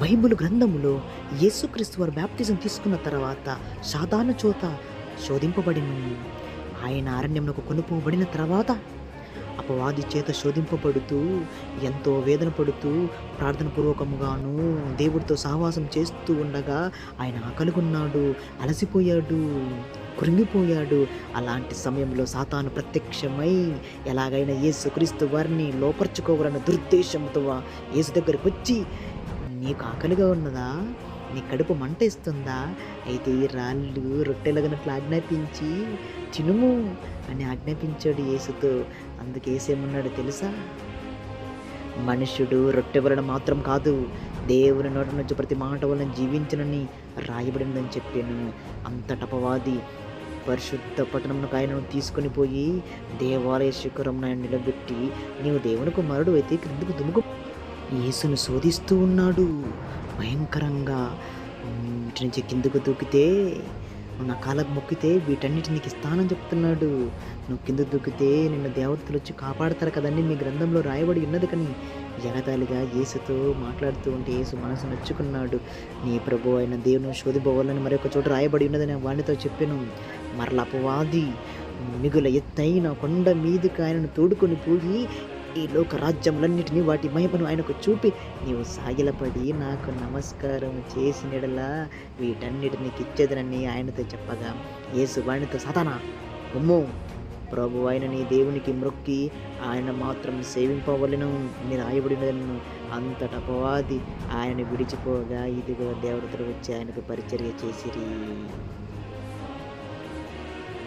Bible గ్రంథములో యేసుక్రీస్తు వారు బ్యాప్తిజం తీసుకున్న తర్వాత సాధారణ చోత శోధింపబడిను. ఆయన అరణ్యంలో కొనుపోబడిన తర్వాత అపవాది చేత శోధింపబడుతూ ఎంతో వేదన పడుతూ ప్రార్థన పూర్వకముగాను దేవుడితో సహవాసం చేస్తూ ఉండగా ఆయన ఆకలిగొన్నాడు అలసిపోయాడు కృంగిపోయాడు. అలాంటి సమయంలో సాతాను ప్రత్యక్షమై ఎలాగైనా యేసుక్రీస్తు వారిని లోపరుచుకోవాలన్న దుర్దేశంతో యేసు దగ్గరికి వచ్చి నీకు ఆకలిగా ఉన్నదా? నీ కడుపు మంట ఇస్తుందా? అయితే ఈ రాళ్ళు రొట్టెలగనట్లు ఆజ్ఞాపించి తినుము అని ఆజ్ఞాపించాడు యేసుతో. అందుకే ఏసేమన్నాడు తెలుసా? మనుషుడు రొట్టె వలన మాత్రం కాదు దేవుని నోటి నుంచి ప్రతి మాట వలన జీవించనని రాయబడిందని చెప్పాను. అంతటపవాది పరిశుద్ధ పట్టణంలో ఆయనను తీసుకొని పోయి దేవాలయ శిఖరం ఆయన నిలబెట్టి నీవు దేవుని కుమారుడు అయితే క్రిందికి దుముకు యేసును శోధిస్తూ ఉన్నాడు. భయంకరంగా వీటి ఇటు నుంచి కిందకు దూకితే నువ్వు నా కాళ్ళకు మొక్కితే వీటన్నిటి నీకు ఇస్తానని చెప్తున్నాడు. నువ్వు కింద దూకితే నిన్ను దేవతలు వచ్చి కాపాడతారు కదండి మీ గ్రంథంలో రాయబడి ఉన్నది కానీ ఎగతాళిగా యేసుతో మాట్లాడుతూ ఉంటే యేసు మనసు నచ్చుకున్నాడు. నీ ప్రభు అయిన దేవుని శోధిపోవాలని మరొక చోట రాయబడి ఉన్నదని వాడితో చెప్పాను. మరల అపవాది మిగుల ఎత్తైన కొండ మీదకి ఆయనను తోడుకొని పోయి ఈ లోక రాజ్యములన్నిటినీ వాటి మహిమను ఆయనకు చూపి నీవు సాగిలపడి నాకు నమస్కారం చేసినడలా వీటన్నిటిని నీకు ఇచ్చేదనని ఆయనతో చెప్పగా యేసు వాణితో సతనా ఉమ్ము ప్రభు ఆయన నీ దేవునికి మ్రొక్కి ఆయన మాత్రం సేవింపవలను నేను రాయబడినను అంతట అపవాది ఆయన విడిచిపోగా ఇదిగో దేవతలు వచ్చి ఆయనకు పరిచర్య చేసిరి.